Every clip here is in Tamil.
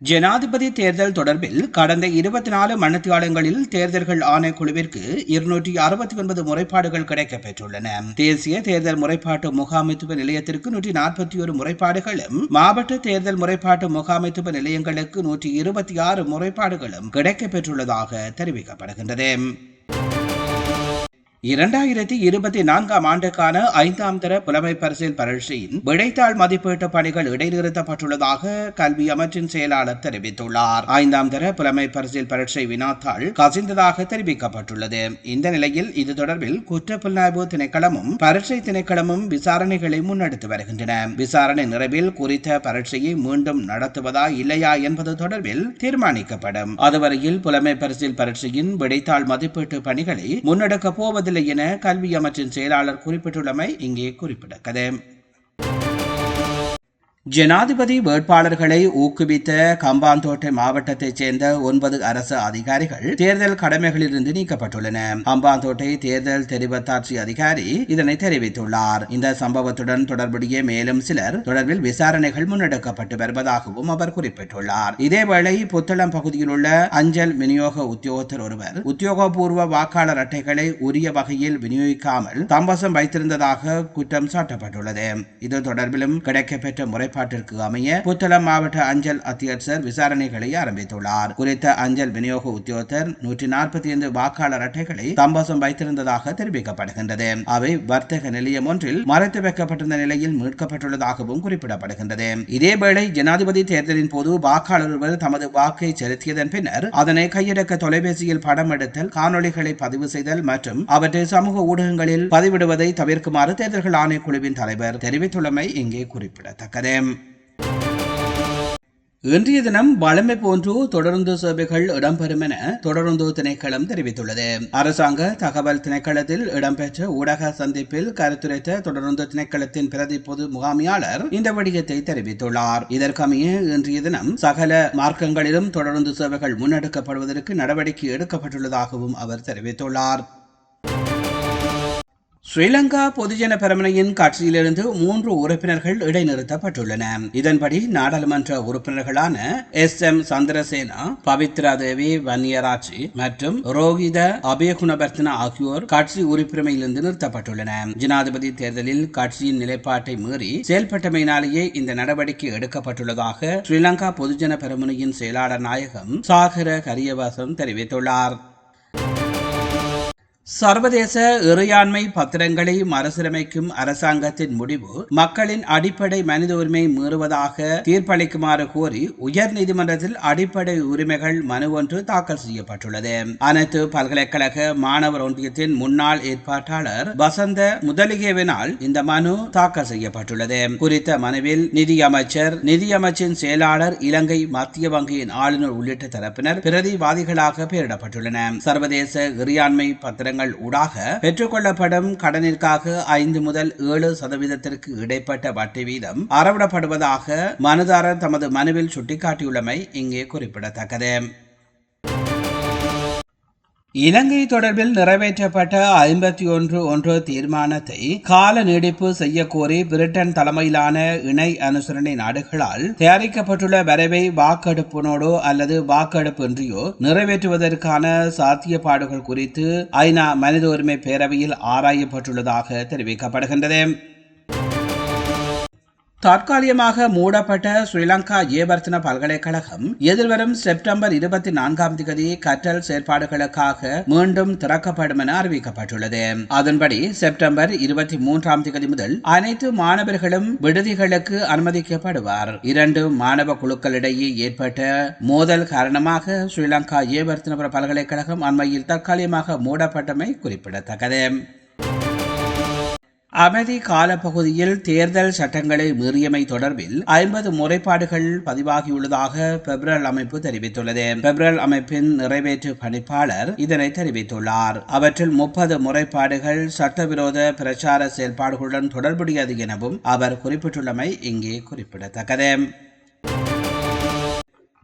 ஜனாதிபதி தேர்தல் தொடர்பில் கடந்த இருபத்தி நாலு மணித்தியாலங்களில் தேர்தல்கள் ஆணைக்குழுவிற்கு இருநூற்றி அறுபத்தி ஒன்பது முறைப்பாடுகள் கிடைக்கப் பெற்றுள்ளன. தேசிய தேர்தல் முறைப்பாட்டு முகாமைத்துவ நிலையத்திற்கு நூற்றி நாற்பத்தி ஒரு முறைப்பாடுகளும் மாவட்ட தேர்தல் முறைப்பாட்டு முகாமைத்துவ நிலையங்களுக்கு நூற்றி இருபத்தி ஆறு முறைப்பாடுகளும் கிடைக்கப் பெற்றுள்ளதாக தெரிவிக்கப்படுகின்றது. இரண்டாயிரத்தி இருபத்தி நான்காம் ஆண்டுக்கான ஐந்தாம் தர புலமை பரிசில் பரீட்சையின் விடைத்தாள் மதிப்பீட்டு பணிகள் இடைநிறுத்தப்பட்டுள்ளதாக கல்வி அமைச்சின் செயலாளர் தெரிவித்துள்ளார். ஐந்தாம் தர புலமை பரிசில் பரீட்சை வினாத்தாள் கசிந்ததாக தெரிவிக்கப்பட்டுள்ளது. இந்த நிலையில் இது தொடர்பில் குற்றப்புலனாய்வு திணைக்களமும் பரீட்சை திணைக்களமும் விசாரணைகளை முன்னெடுத்து வருகின்றன. விசாரணை நிறைவில் குறித்த பரீட்சையை மீண்டும் நடத்துவதா இல்லையா என்பது தொடர்பில் தீர்மானிக்கப்படும். அதுவரையில் புலமை பரிசில் பரீட்சையின் விடைத்தாள் மதிப்பீட்டு பணிகளை முன்னெடுக்கப் போவதில்லை என கல்வி அமைச்சின் செயலாளர் குறிப்பிட்டுள்ளமை இங்கே குறிப்பிடத்தக்கது. ஜனாதிபதி வேட்பாளர்களை ஊக்குவித்த கம்பாந்தோட்டை மாவட்டத்தைச் சேர்ந்த ஒன்பது அரசு அதிகாரிகள் தேர்தல் கடமைகளிலிருந்து நீக்கப்பட்டுள்ளன. கம்பாந்தோட்டை தேர்தல் தெரிவத்தாட்சி அதிகாரி இதனை தெரிவித்துள்ளார். இந்த சம்பவத்துடன் தொடர்புடைய மேலும் சிலர் தொடர்பில் விசாரணைகள் முன்னெடுக்கப்பட்டு வருவதாகவும் அவர் குறிப்பிட்டுள்ளார். இதேவேளை புத்தளம் பகுதியில் உள்ள அஞ்சல் விநியோக உத்தியோகத்தர் ஒருவர் உத்தியோகபூர்வ வாக்காளர் அட்டைகளை உரிய வகையில் விநியோகிக்காமல் தம்பசம் வைத்திருந்ததாக குற்றம் சாட்டப்பட்டுள்ளது. இது தொடர்பிலும் கிடைக்கப்பெற்ற முறை முறைப்பாட்டிற்கு அமைய புத்தளம் மாவட்ட அஞ்சல் அத்தியட்சர் விசாரணைகளை ஆரம்பித்துள்ளார். குறித்த அஞ்சல் விநியோக உத்தியோகத்தர் நூற்றி நாற்பத்தி ஐந்து வாக்காளர் அட்டைகளை தம்பசம் வைத்திருந்ததாக தெரிவிக்கப்படுகின்றது. அவை வர்த்தக நிலையம் ஒன்றில் மறைத்து வைக்கப்பட்டிருந்த நிலையில் மீட்கப்பட்டுள்ளதாகவும் குறிப்பிடப்படுகின்றது. இதேவேளை ஜனாதிபதி தேர்தலின் போது வாக்காளர் ஒருவர் தமது வாக்கை செலுத்தியதன் பின்னர் அதனை கையடக்க தொலைபேசியில் படம் எடுத்தல் காணொலிகளை பதிவு செய்தல் மற்றும் அவற்றை சமூக ஊடகங்களில் பதிவிடுவதை தவிர்க்குமாறு தேர்தல்கள் ஆணைக்குழுவின் தலைவர் தெரிவித்துள்ளமை இங்கே குறிப்பிடத்தக்கது. இன்றைய தினம் வளமை போன்று தொடர்ந்து சேவைகள் இடம்பெறும் என தொடர்ந்து திணைக்களம் தெரிவித்துள்ளது. அரசாங்க தகவல் திணைக்களத்தில் இடம்பெற்ற ஊடக சந்திப்பில் கருத்துரைத்த தொடர்ந்து திணைக்களத்தின் பிரதி பொது முகாமியாளர் இந்த விடயத்தை தெரிவித்துள்ளார். இதற்கமைய இன்றைய தினம் சகல மார்க்கங்களிலும் தொடர்ந்து சேவைகள் முன்னெடுக்கப்படுவதற்கு நடவடிக்கை எடுக்கப்பட்டுள்ளதாகவும் அவர் தெரிவித்துள்ளார். ஸ்ரீலங்கா பொதுஜன பெரமுனையின் கட்சியிலிருந்து மூன்று உறுப்பினர்கள் இடைநிறுத்தப்பட்டுள்ளன. இதன்படி நாடாளுமன்ற உறுப்பினர்களான எஸ். எம். சந்திரசேனா பவித்ரா தேவி வன்னியராட்சி மற்றும் ரோஹித அபயகுணவர்த்தன ஆகியோர் கட்சி உறுப்பினமையிலிருந்து நிறுத்தப்பட்டுள்ளன. ஜனாதிபதி தேர்தலில் கட்சியின் நிலைப்பாட்டை மீறி செயல்பட்டமையினாலேயே இந்த நடவடிக்கை எடுக்கப்பட்டுள்ளதாக ஸ்ரீலங்கா பொதுஜன பெரமுனையின் செயலாளர் நாயகம் சாகர கரியவாசம் தெரிவித்துள்ளார். சர்வதேச இறையாண்மை பத்திரங்களை மறுசீரமைக்கும் அரசாங்கத்தின் முடிவு மக்களின் அடிப்படை மனித உரிமை மீறுவதாக தீர்ப்பளிக்குமாறு கோரி உயர் நீதிமன்றத்தில் அடிப்படை உரிமைகள் மனு ஒன்று தாக்கல் செய்யப்பட்டுள்ளது. அனைத்து பல்கலைக்கழக மாணவர் ஒன்றியத்தின் முன்னாள் ஏற்பாட்டாளர் வசந்த முதலிகேவினால் இந்த மனு தாக்கல் செய்யப்பட்டுள்ளது. குறித்த மனுவில் நிதியமைச்சர் நிதியமைச்சின் செயலாளர் இலங்கை மத்திய வங்கியின் ஆளுநர் உள்ளிட்ட தரப்பினர் பிரதிவாதிகளாக பெயரிடப்பட்டுள்ளன சர்வதேச இறையாண்மை பத்திரங்கள் திட்டங்கள் ஊடாக பெற்றுக்கொள்ளப்படும் கடனிற்காக ஐந்து முதல் ஏழு சதவீதத்திற்கு இடைப்பட்ட வட்டி வீதம் அறவிடப்படுவதாக மனுதாரர் தமது மனுவில் சுட்டிக்காட்டியுள்ளமை இங்கே குறிப்பிடத்தக்கது. இலங்கை தொடர்பில் நிறைவேற்றப்பட்ட ஐம்பத்தி ஒன்று ஒன்று தீர்மானத்தை கால நீடிப்பு செய்யக்கோரி பிரிட்டன் தலைமையிலான இணை அனுசரணை நாடுகளால் தயாரிக்கப்பட்டுள்ள வரைவை வாக்கெடுப்பினோடோ அல்லது வாக்கெடுப்பின்றியோ நிறைவேற்றுவதற்கான சாத்தியப்பாடுகள் குறித்து ஐநா மனித உரிமை பேரவையில் ஆராயப்பட்டுள்ளதாக தெரிவிக்கப்படுகின்றது. தற்காலிகமாக மூடப்பட்ட ஸ்ரீலங்கா ஏவர்த்தன பல்கலைக்கழகம் எதிர்வரும் செப்டம்பர் இருபத்தி நான்காம் தேதி கற்றல் செயற்பாடுகளுக்காக மீண்டும் திறக்கப்படும் என அறிவிக்கப்பட்டுள்ளது. அதன்படி செப்டம்பர் இருபத்தி மூன்றாம் தேதி முதல் அனைத்து மாணவர்களும் விடுதிகளுக்கு அனுமதிக்கப்படுவார். இரண்டு மாணவ குழுக்களிடையே ஏற்பட்ட மோதல் காரணமாக ஸ்ரீலங்கா ஏவர்த்தன பல்கலைக்கழகம் அண்மையில் தற்காலிகமாக மூடப்பட்டமை குறிப்பிடத்தக்கது. அமைதி காலப்பகுதியில் தேர்தல் சட்டங்களை மீறியமை தொடர்பில் ஐம்பது முறைப்பாடுகள் பதிவாகியுள்ளதாக பெப்ரல் அமைப்பு தெரிவித்துள்ளது. பெப்ரல் அமைப்பின் நிறைவேற்று பணிப்பாளர் இதனை தெரிவித்துள்ளார். அவற்றில் முப்பது முறைப்பாடுகள் சட்டவிரோத பிரச்சார செயல்பாடுகளுடன் தொடர்புடையது எனவும் அவர் குறிப்பிட்டுள்ளமை இங்கே குறிப்பிடத்தக்கது.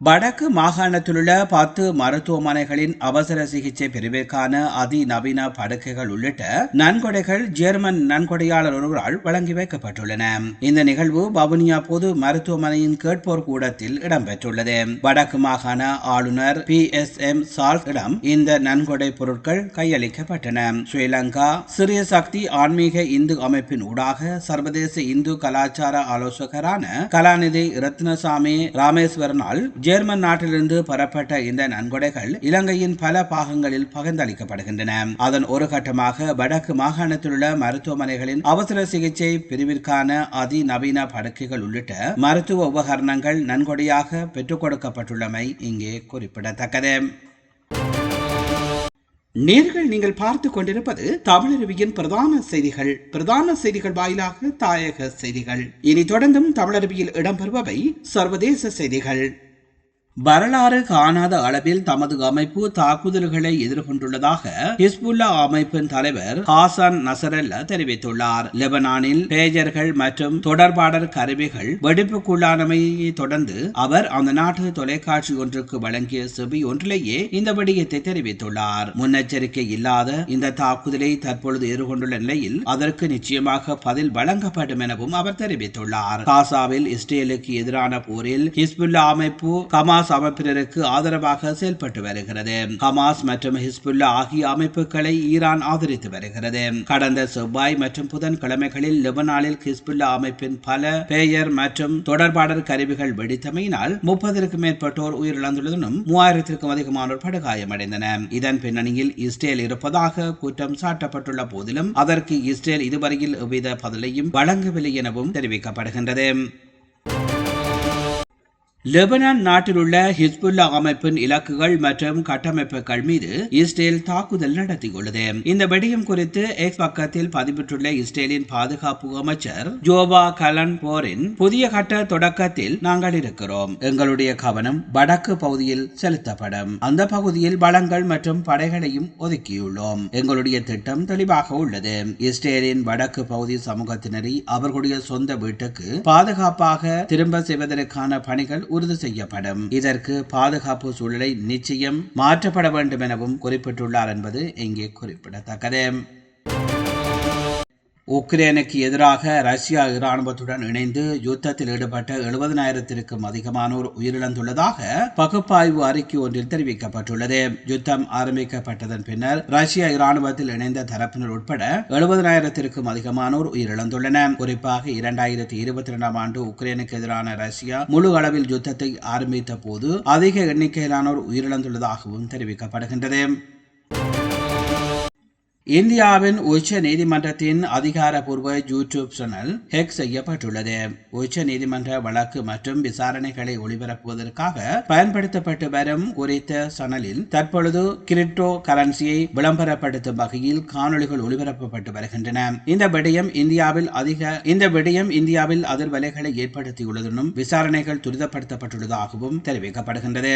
வடக்கு மாகாணத்திலுள்ள பத்து மருத்துவமனைகளின் அவசர சிகிச்சை பிரிவிற்கான அதிநவீன படுக்கைகள் உள்ளிட்ட நன்கொடைகள் ஜெர்மன் நன்கொடையாளர் ஒருவரால் வழங்கி வைக்கப்பட்டுள்ளன. இந்த நிகழ்வு வவுனியா பொது மருத்துவமனையின் கேட்போர் கூடத்தில் இடம்பெற்றுள்ளது. வடக்கு மாகாண ஆளுநர் பி எஸ் எம் சால்ஃபிடம் இந்த நன்கொடை பொருட்கள் கையளிக்கப்பட்டன. ஸ்ரீலங்கா சிறிய சக்தி ஆன்மீக இந்து அமைப்பின் ஊடாக சர்வதேச இந்து கலாச்சார ஆலோசகரான கலாநிதி ரத்னசாமி ராமேஸ்வரனால் ஜெர்மன் நாட்டிலிருந்து பெறப்பட்ட இந்த நன்கொடைகள் இலங்கையின் பல பாகங்களில் பகிர்ந்தளிக்கப்படுகின்றன. அதன் ஒரு கட்டமாக வடக்கு மாகாணத்தில் உள்ள மருத்துவமனைகளின் அவசர சிகிச்சை பிரிவிற்கான அதிநவீன படுக்கைகள் உள்ளிட்ட மருத்துவ உபகரணங்கள் நன்கொடையாக பெற்றுக் கொடுக்கப்பட்டுள்ளமை இங்கே குறிப்பிடத்தக்கது. நேர்கள் நீங்கள் பார்த்து கொண்டிருப்பது தமிழருவியின் பிரதான செய்திகள். பிரதான செய்திகள் வாயிலாக தாயக செய்திகள். இனி தொடர்ந்தும் தமிழருவியில் இடம்பெறுபவை சர்வதேச செய்திகள். வரலாறு காணாத அளவில் தமது அமைப்பு தாக்குதல்களை எதிர்கொண்டுள்ளதாக ஹிஸ்புல்லா அமைப்பின் தலைவர் ஹாசன் நசரல்ல தெரிவித்துள்ளார். லெபனானில் பேஜர்கள் மற்றும் தொடர்பாடல் கருவிகள் வெடிப்புக்குள்ளானமையை தொடர்ந்து அவர் அந்த நாட்டு தொலைக்காட்சி ஒன்றுக்கு வழங்கிய செவி ஒன்றிலேயே இந்த விடயத்தை தெரிவித்துள்ளார். முன்னெச்சரிக்கை இல்லாத இந்த தாக்குதலை தற்பொழுது எதிர்கொண்டுள்ள நிலையில் அதற்கு நிச்சயமாக பதில் வழங்கப்படும் எனவும் அவர் தெரிவித்துள்ளார். காசாவில் இஸ்ரேலுக்கு எதிரான போரில் ஹிஸ்புல்லா அமைப்பு கமா ஹமாஸ் அமைப்பினருக்கு ஆதரவாக செயல்பட்டு வருகிறது. ஹமாஸ் மற்றும் ஹிஸ்புல்லா ஆகிய அமைப்புகளை ஈரான் ஆதரித்து வருகிறது. கடந்த செவ்வாய் மற்றும் புதன்கிழமைகளில் லெபனானில் ஹிஸ்புல்லா அமைப்பின் பல பெயர் மற்றும் தொடர்பாடல் கருவிகள் வெடித்தமையினால் முப்பதற்கும் மேற்பட்டோர் உயிரிழந்துள்ளதும் மூவாயிரத்திற்கும் அதிகமானோர் படுகாயமடைந்தனர் இதன் பின்னணியில் இஸ்ரேல் இருப்பதாக குற்றம் சாட்டப்பட்டுள்ள போதிலும் அதற்கு இஸ்ரேல் இதுவரையில் எவ்வித பதிலையும் வழங்கவில்லை எனவும் தெரிவிக்கப்படுகின்றது. லெபனான் நாட்டிலுள்ள ஹிஸ்புல்லா அமைப்பின் இலக்குகள் மற்றும் கட்டமைப்புகள் மீது இஸ்ரேல் தாக்குதல் நடத்தியுள்ளது. இந்த விடயம் குறித்து எக்ஸ் பக்கத்தில் பதிவிட்டுள்ள இஸ்ரேலின் பாதுகாப்பு அமைச்சர் ஜோவா கலன் போரின் புதிய கட்ட தொடக்கத்தில் நாங்கள் இருக்கிறோம். எங்களுடைய கவனம் வடக்கு பகுதியில் செலுத்தப்படும். அந்த பகுதியில் வளங்கள் மற்றும் படைகளையும் ஒதுக்கியுள்ளோம். எங்களுடைய திட்டம் தெளிவாக உள்ளது. இஸ்ரேலின் வடக்கு பகுதி சமூகத்தினரை அவர்களுடைய சொந்த வீட்டுக்கு பாதுகாப்பாக திரும்ப செய்வதற்கான பணிகள் உறுதி செய்யப்படும். இதற்கு பாதுகாப்பு சூழலை நிச்சயம் மாற்றப்பட வேண்டும் எனவும் குறிப்பிட்டுள்ளார் என்பது இங்கே குறிப்பிடத்தக்கது. உக்ரைனுக்கு எதிராக ரஷ்யா இராணுவத்துடன் இணைந்து யுத்தத்தில் ஈடுபட்ட எழுபதனாயிரத்திற்கும் அதிகமானோர் உயிரிழந்துள்ளதாக பகுப்பாய்வு அறிக்கை ஒன்றில் தெரிவிக்கப்பட்டுள்ளது. யுத்தம் ஆரம்பிக்கப்பட்டதன் பின்னர் ரஷ்யா இராணுவத்தில் இணைந்த தரப்பினர் உட்பட எழுபதனாயிரத்திற்கும் அதிகமானோர் உயிரிழந்துள்ளனர். குறிப்பாக இரண்டாயிரத்தி இருபத்தி இரண்டாம் ஆண்டு உக்ரைனுக்கு எதிரான ரஷ்யா முழு அளவில் யுத்தத்தை ஆரம்பித்த போது அதிக எண்ணிக்கையிலானோர் உயிரிழந்துள்ளதாகவும் தெரிவிக்கப்படுகின்றது. இந்தியாவின் உச்ச நீதிமன்றத்தின் அதிகாரப்பூர்வ யூடியூப் சேனல் ஹெக் செய்யப்பட்டுள்ளது. உச்ச நீதிமன்ற வழக்கு மற்றும் விசாரணைகளை ஒளிபரப்புவதற்காக பயன்படுத்தப்பட்டு வரும் குறித்த சேனலில் தற்பொழுது கிரிப்டோ கரன்சியை விளம்பரப்படுத்தும் வகையில் காணொலிகள் ஒளிபரப்பப்பட்டு வருகின்றன. இந்த விடயம் இந்தியாவில் அதிக இந்த விடயம் இந்தியாவில் அதிர்வலைகளை ஏற்படுத்தியுள்ளதுடன் விசாரணைகள் துரிதப்படுத்தப்பட்டுள்ளதாகவும் தெரிவிக்கப்படுகின்றது.